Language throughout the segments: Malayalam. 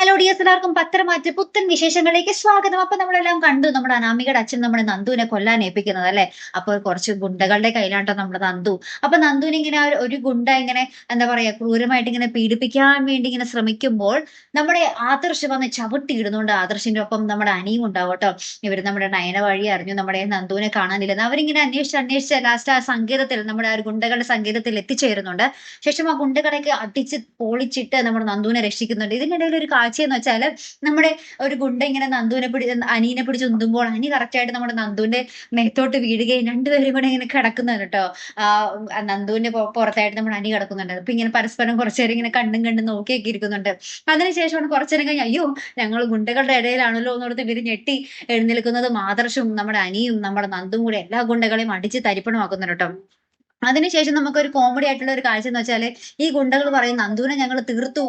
ഹലോ ഡിയസ് എല്ലാവർക്കും പത്രമാറ്റ പുത്തൻ വിശേഷങ്ങളിലേക്ക് സ്വാഗതം. അപ്പൊ നമ്മളെല്ലാം കണ്ടു നമ്മുടെ അനാമികയുടെ അച്ഛൻ നമ്മുടെ നന്ദുവിനെ കൊല്ലാൻ ഏൽപ്പിക്കുന്നത് അല്ലെ? അപ്പോൾ കുറച്ച് ഗുണ്ടകളുടെ കയ്യിലാണ്ടോ നമ്മുടെ നന്ദു. അപ്പൊ നന്ദുവിനെ ഇങ്ങനെ ഒരു ഗുണ്ട ഇങ്ങനെ എന്താ പറയാ ക്രൂരമായിട്ട് ഇങ്ങനെ പീഡിപ്പിക്കാൻ വേണ്ടി ഇങ്ങനെ ശ്രമിക്കുമ്പോൾ നമ്മുടെ ആദർശ് വന്ന് ചവിട്ടിയിടുന്നുണ്ട് ആദർശിന്റെ ഒപ്പം നമ്മുടെ അനിയും ഉണ്ടാവും കേട്ടോ. ഇവർ നമ്മുടെ നയന വഴി അറിഞ്ഞു നമ്മുടെ നന്ദുവിനെ കാണാനില്ലെന്ന് അവരിങ്ങനെ അന്വേഷിച്ച് അന്വേഷിച്ച് ലാസ്റ്റ് ആ സംഗീതത്തിൽ നമ്മുടെ ആ ഗുണ്ടകളുടെ സംഗീതത്തിൽ എത്തിച്ചേരുന്നുണ്ട്. ശേഷം ആ ഗുണ്ടകളൊക്കെ അടിച്ച് പൊളിച്ചിട്ട് നമ്മുടെ നന്ദുവിനെ രക്ഷിക്കുന്നുണ്ട്. ഇതിനിടയിൽ ഒരു കാഴ്ചയെന്ന് വെച്ചാൽ നമ്മുടെ ഒരു ഗുണ്ട ഇങ്ങനെ നന്ദുവിനെ പിടി അനീനെ പിടിച്ച് ഉന്തുമ്പോൾ അനി കറക്റ്റായിട്ട് നമ്മുടെ നന്ദുവിന്റെ മേത്തോട്ട് വീഴുകയും രണ്ടുപേരും കൂടെ ഇങ്ങനെ കിടക്കുന്നുണ്ട് കേട്ടോ ആ നന്ദുവിന്റെ പുറത്തായിട്ട് നമ്മുടെ അനി കിടക്കുന്നുണ്ട്. അപ്പൊ ഇങ്ങനെ പരസ്പരം കുറച്ചു നേരം ഇങ്ങനെ കണ്ണും കണ്ടും നോക്കിയൊക്കെ ഇരിക്കുന്നുണ്ട്. അതിനുശേഷമാണ് കുറച്ചു നേരം കഴിഞ്ഞ് അയ്യോ ഞങ്ങൾ ഗുണ്ടകളുടെ ഇടയിലാണല്ലോ എന്നോടത്ത് ഇവർ ഞെട്ടി എഴുന്നേൽക്കുന്നത്. ആദർശവും നമ്മുടെ അനിയും നമ്മുടെ നന്ദും കൂടെ എല്ലാ ഗുണ്ടകളെയും അടിച്ച് തരിപ്പണമാക്കുന്നുണ്ട് കേട്ടോ അതിനുശേഷം നമുക്കൊരു കോമഡി ആയിട്ടുള്ള ഒരു കാഴ്ച എന്ന് വെച്ചാൽ ഈ ഗുണ്ടകൾ പറയും നന്ദുവിനെ ഞങ്ങൾ തീർത്തു.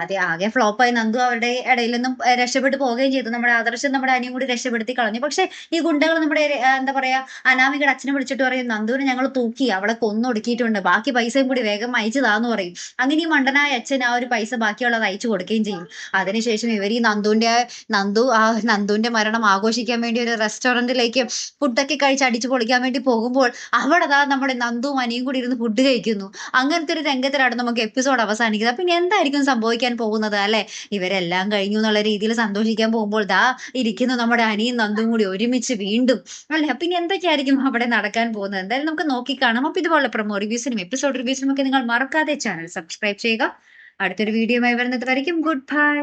ആദ്യം ആകെ ഫ്ലോപ്പായി നന്ദു അവരുടെ ഇടയിൽ നിന്നും രക്ഷപ്പെട്ടു പോവുകയും ചെയ്തു. നമ്മുടെ ആദർശം നമ്മുടെ അനിയും കൂടി രക്ഷപ്പെടുത്തി കളഞ്ഞു. പക്ഷെ ഈ ഗുണ്ടകൾ നമ്മുടെ എന്താ പറയാ അനാമികയുടെ അച്ഛനെ വിളിച്ചിട്ട് പറയും നന്ദുവിനെ ഞങ്ങൾ തൂക്കി അവളെ കൊന്നൊടുക്കിയിട്ടുണ്ട് ബാക്കി പൈസയും കൂടി വേഗം അയച്ചു താന്ന് പറയും. അങ്ങനെ ഈ മണ്ടനായ അച്ഛൻ ആ ഒരു പൈസ ബാക്കിയുള്ളത് അയച്ചു കൊടുക്കുകയും ചെയ്യും. അതിനുശേഷം ഇവർ ഈ നന്ദുവിന്റെ നന്ദു ആ നന്ദുവിന്റെ മരണം ആഘോഷിക്കാൻ വേണ്ടി ഒരു റെസ്റ്റോറന്റിലേക്ക് ഫുഡൊക്കെ കഴിച്ച് അടിച്ചു പൊളിക്കാൻ വേണ്ടി പോകുമ്പോൾ അവിടെ നമ്മുടെ നമ്മുടെ നന്ദുവും അനിയും കൂടി ഇരുന്ന് ഫുഡ് കഴിക്കുന്നു. അങ്ങനത്തെ ഒരു രംഗത്തിലാണ് നമുക്ക് എപ്പിസോഡ് അവസാനിക്കുന്നത്. ഇനി എന്തായിരിക്കും സംഭവിക്കാൻ പോകുന്നത് അല്ലെ? ഇവരെല്ലാം കഴിഞ്ഞു എന്നുള്ള രീതിയിൽ സന്തോഷിക്കാൻ പോകുമ്പോൾ ദാ ഇരിക്കുന്നു നമ്മുടെ അനിയും നന്ദും കൂടി ഒരുമിച്ച് വീണ്ടും. അല്ലെ? ഇനി എന്തൊക്കെയായിരിക്കും അവിടെ നടക്കാൻ പോകുന്നത്? എന്തായാലും നമുക്ക് നോക്കിക്കാണാം അപ്പൊ ഇതുപോലെ പ്രൊമോ റിവ്യൂസിനും എപ്പിസോഡ് റിവ്യൂസിനും ഒക്കെ നിങ്ങൾ മറക്കാതെ ചാനൽ സബ്സ്ക്രൈബ് ചെയ്യുക. അടുത്തൊരു വീഡിയോയുമായി വരുന്നത് വരയ്ക്കും ഗുഡ് ബൈ